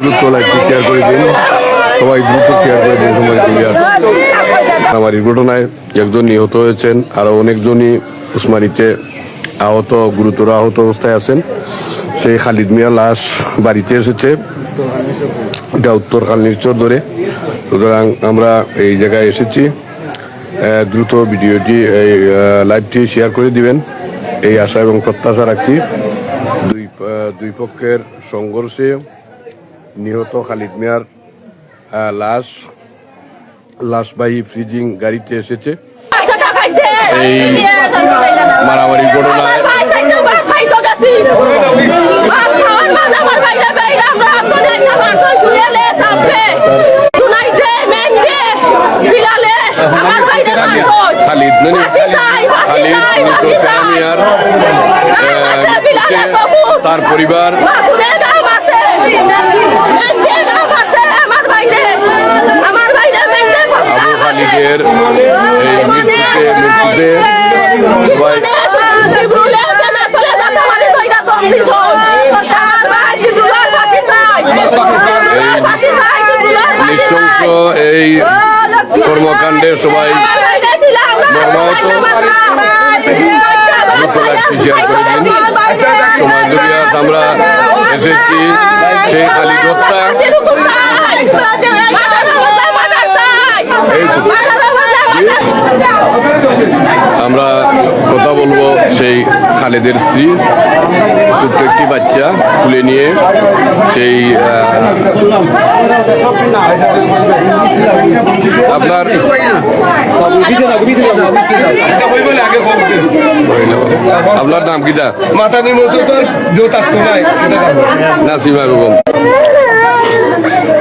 দ্রুত লাইভটি শেয়ার করে দিন। সবাই দ্রুত শেয়ার করে দিন সময় ক্লিয়ার ঘটনায় একজন নিহত হয়েছেন আরও অনেকজনই উসমানিতে আহত, গুরুতর আহত অবস্থায় আছেন। সেই খালিদ মিয়া লাশ বাড়িতে এসেছে। এটা উত্তর কালনিরচর ধরে। সুতরাং আমরা এই জায়গায় এসেছি। দ্রুত ভিডিওটি, এই লাইভটি শেয়ার করে দিবেন। এই আশা এবং প্রত্যাশা রাখছি। দুই দুই পক্ষের সংঘর্ষে নিহত খালিদ মিয়ার লাশ লাশবাহী ফ্রিজিং গাড়িতে এসেছে। এই মারামারির ঘটনায় খালিদ তার পরিবার। খালিদের এই মৃত্যুতে মৃত্যুতে সবাই নৃশংস এই কর্মকাণ্ডে সবাই আমরা এসেছি সেই খালিদ হত্যা আমরা কথা বলব সেই খালেদের স্ত্রী ছোট্ট একটি বাচ্চা তুলে নিয়ে সেই আপনার আপনার নাম কিটা মাথা নিয়ে মতো তো জো থাকতো নাই নাসিমা বেগম।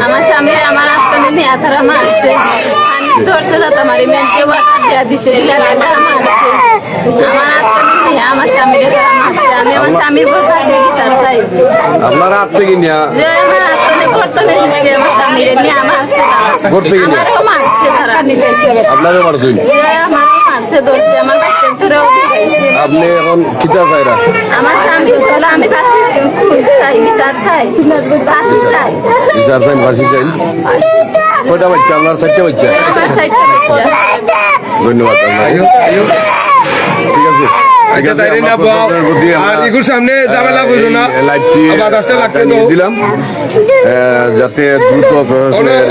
আমার স্বামী আমার আস্তানে নিয়া তারা মারছে ধরছে যাতে আমার নিয়ে আমার তারা আমি আমার স্বামীর কাছে বিচার চাই। আপনার হাত থেকে যে আমার আস্তানে কর্তনে দিচ্ছে আমার স্বামীর নিয়ে আমার আসছে তারা কোর্ট থেকে নিয়া? আমারও মারছে আপনারও মারছেন? মারছে ধরছে আমার বাচ্চা ধরেও। আপনি এখন কিতা চাইরা আমার স্বামী বলে আমি কাছে চাই বিচার চাই ফাঁসি চাই। বিচার চাই ফাঁসি চাই। কয়টা বাচ্চা? আপনার চারটে বাচ্চা? আমার সাইডটা বাচ্চা। ধন্যবাদ ঠিক আছে। আর এগুলোর সামনে ঝামেলা আহ, না। এই লাইভটি আবার দশটা লাগতে দিলাম। যাতে দ্রুত প্রশাসনের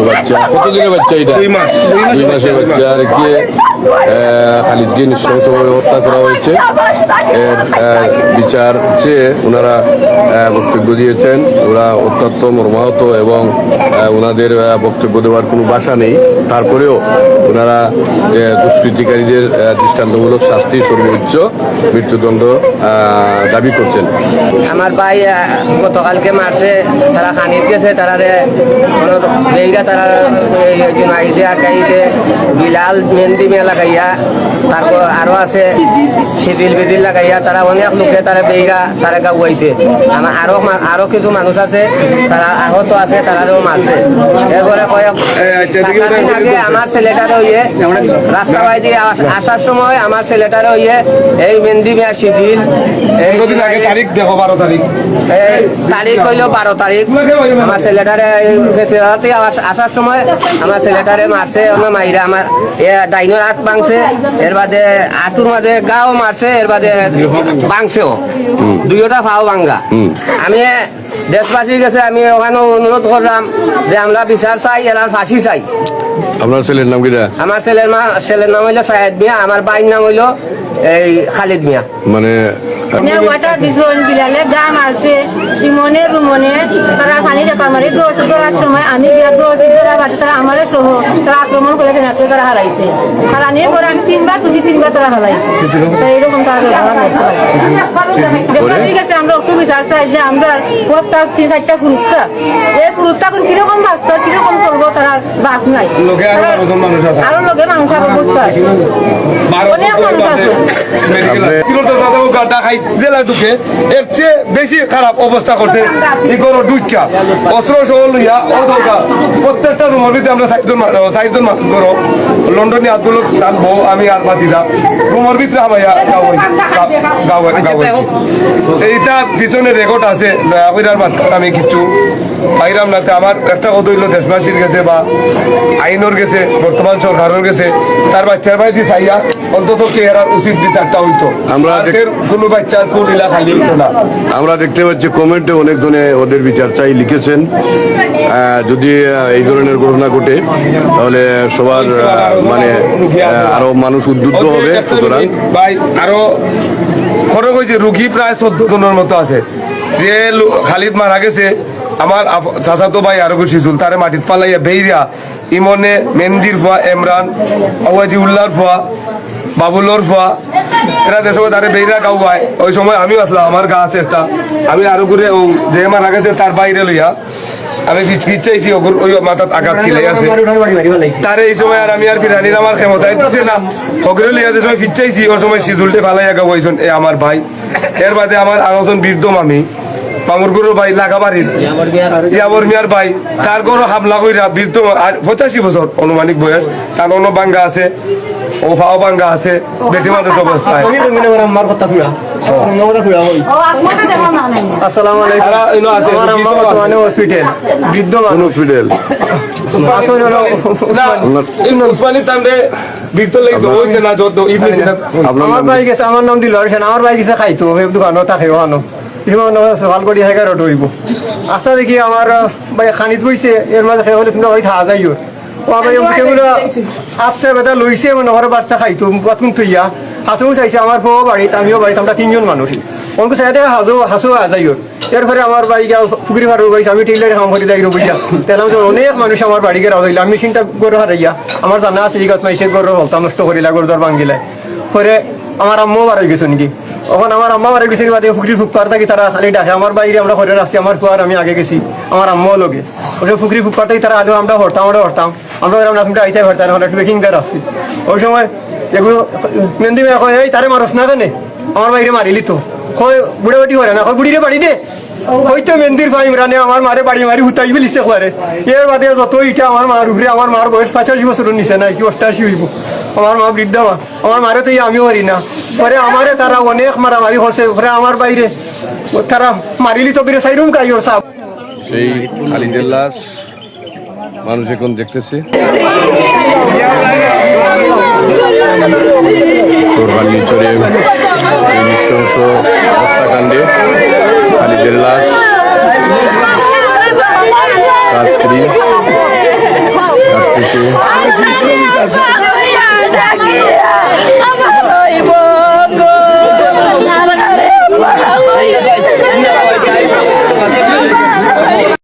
বাচ্চা কত দিনের বাচ্চা। এটা? দুই মাস। দুই মাসের বাচ্চা। আর কি? খালিদকে নৃশংসভাবে হত্যা করা হয়েছে। এর বিচার চেয়ে ওনারা বক্তব্য দিয়েছেন। ওরা অত্যন্ত মর্মাহত এবং ওনাদের বক্তব্য দেওয়ার কোনো বাসা নেই। তারপরেও ওনারা দুষ্কৃতিকারীদের দৃষ্টান্তমূলক শাস্তি সর্বোচ্চ মৃত্যুদণ্ড দাবি করছেন। আমার ভাই গতকালকে মারছে, তারা খানিত গেছে, তারা তারা বিলাল, মেহেন্দি মেয়ে লাগাইয়া তারপর আরও আছে শিথিল বিদিল লাগাইয়া তারা অনেক লোকে তারা বেইগা তারা গাউয়াইছে আমার আরও মা- আরও কিছু মানুষ আছে তারা আহত আছে তারাও মারছে। এরপরে কয়েক আচ্ছা, আগে আমার ছেলেটারও ইয়ে রাস্তা বাই দিয়ে আসার সময় আমার ছেলেটারও ইয়ে এই মেহেন্দি মেয়া শিথিল তারিখ দেখো বারো তারিখ। এই তারিখ হইল বারো তারিখ। আমার ছেলেটারে আসার সময় আমার ছেলেটারে মারছে আমার মাইরা আমার ডাইনোর হাত ভাঙছে। এর বাদে আটুর মাঝে গাও মারছে এর বাদে বাংছেও। দুইটা ফাও ভাঙ্গা আমি দেশবাসীর কাছে আমি ওখানে অনুরোধ করলাম যে আমরা বিচার চাই এনার ফাঁসি চাই। আপনার ছেলের নাম কিটা? আমার ছেলের মা ছেলের নাম হইল ফায়েদ মিয়া আমার বাইর নাম হইল এই খালিদ মিয়া। মানে ওয়াটার দিছন বিলালে গা মারছে ইমনে রুমনে তারা খালি যে আমার দৌড় করার সময় আমি গিয়া দৌড় তারা আমারে সহ তারা আক্রমণ করে ফেরাতে তারা হারাইছে। হারানির পরে আমি তিনবার তুই তিনবার তারা হারাইছে। তো এইরকম তারা ঠিক আছে আমরা একটু বিচার চাই যে আমরা তিন চারটা ফুরুত্তা এই ফুরুত্তা করে কীরকম বাঁচত কীরকম চলবো? বাস নাই। লোকে আরও বারো জন মানুষ আছে? আরও লোকে মানুষ আরও করতে আছে। অনেক মানুষ আছে আছে। মেডিকেল সিলেটের দাদা ও গাড্ডা খাই জেলা ঢুকে এর চেয়ে বেশি খারাপ অবস্থা করতে ই করো দুইটা। অস্ত্র সহ লইয়া ও প্রত্যেকটা রুমের ভিতরে আমরা চারজন চারজন মানুষ করো। লন্ডনে হাতগুলো টানবো আমি আর বাতিদা রুমের ভিতরে আমাইয়া গাও এইটা পিছনে রেকর্ড আছে দয়া করে আর আমি কিচ্ছু পাইরাম না আমার একটা কথা হইল দেশবাসীর গেছে বা আইনের গেছে বর্তমান সরকারের গেছে তার বাচ্চার বাড়িতে চাইয়া অন্তত কেয়ার উচিত বিচারটা হইতো। আমরা কোনো বাচ্চার কোন ইলা খালি হইতো না। আমরা দেখতে পাচ্ছি কমেন্টে অনেকজনে ওদের বিচার চাই লিখেছেন। যদি এই ধরনের ঘটনা ঘটে তাহলে সবার মানে আরও মানুষ উদ্বুদ্ধ হবে। সুতরাং ভাই আরও খরচ হয়েছে রুগী প্রায় চোদ্দ জনের মতো আছে। যে খালিদ মারা গেছে আমার চাচাতো ভাই আরও সিজুল তারে মাটিত পালাইয়া বেইরা ইমনে মেন্দির ফুয়া এমরান আওয়াজি উল্লার ফুয়া বাবুলর ফুয়া এরা যে সময় তারে বেইরা গাও ওই সময় আমিও আসলাম আমার গা আছে একটা। আমি আরও করে ও যে মারা গেছে তার বাইরে লইয়া আমি চাইছি ওই মাথাত আঘাত ছিলাই আছে। তারে এই সময় আর আমি আর ফিরানির আমার ক্ষমতায় দিচ্ছে না। সময় ফিরচাইছি ওই সময় সিজুলটে ফালাইয়া গাবো এইজন এ আমার ভাই। এর বাদে আমার আরেকজন বৃদ্ধ মামি মামুরগুলোর ভাই লাগাবাড়ির। ইয়াবর মিয়ার ভাই তার গরো হামলা কইরা বৃদ্ধ পঁচাশি বছর অনুমানিক বয়স। তার অন্য বাঙ্গা আছে ও ফাও বাঙ্গা আছে বেটি মানুষ অবস্থায়। আসসালামু আলাইকুম। তারা এনো আছে আমার ভাই গেছে আমার নাম দিল। আমার ভাই গেছে খাইতো। সেই দোকানত থাকে ওখানো কিছুমান সকাল কৰি এগারোটা হইব আস্তা দেখি আমার ভাই খানিত বইছে যাইও ও আমার উঠেগুলো আপসে বেটা লইছে মানে বাচ্চা খাইতো প্রথম থইয়া হাসু চাইছে আমার বউ বাড়িত আমিও বাড়িতে আমরা তিনজন মানুষ অঙ্কু চাই দেখা হাসু হাসু আজাইও এরপরে আমার বাড়ি ফুকরি ফারু গাইছে আমি টেইলার কাম করি যাই বুঝা তেলাম অনেক মানুষ আমার বাড়ি রাজাইল আমি চিন্তা গরু হারাইয়া আমার জানা আছে জিগাত মাইসে গরু হলতা নষ্ট করিলা গরু দর ভাঙ্গিলা পরে আমার আম্মাও বাড়ি গেছে নাকি? তখন আমার আম্মা মারা গেছে বাদে ফুকরি ফুকপার থাকি তারা খালি ডাকে। আমার বাইরে আমরা ঘরে আসছি, আমার ফুয়ার আমি আগে গেছি, আমার আম্মাও লগে। ওসব ফুকরি ফুকপার থাকি তারা আগে আমরা হরতাম আমরা হরতাম। আমরা এরকম না তুমি আইতে হরতাম, এখন একটু বেকিং দেওয়ার আসছি ওই সময় এগুলো মেন্দি মেয়ে কয়, এই তারে মারস না জানে? আমার বাইরে মারিলি তো। কয় বুড়ে বাটি হরে না? কয়, বুড়িরে বাড়ি দে। হয়তো মেন্দির ভাই ইমরানে আমার মারে বাড়ি মারি হুতাই ফেলিছে করে এর বাদে যত ইটা আমার মার উপরে আমার মার বয়স পঁচাশি বছরের নিচে নাই কি অষ্টাশি হইব আমার মা বৃদ্ধা আমার মারে তো আমিও মারি না। পরে আমারে তারা অনেক মারামারি করছে পরে আমার বাইরে তারা মারিলি তো বেরে সাইরুম কাই ওর সাপ সেই খালিদের মানুষ এখন দেখতেছে। এই নৃশংস হত্যাকাণ্ডে খালিদের লাশ তার স্ত্রী কাঁদতেছে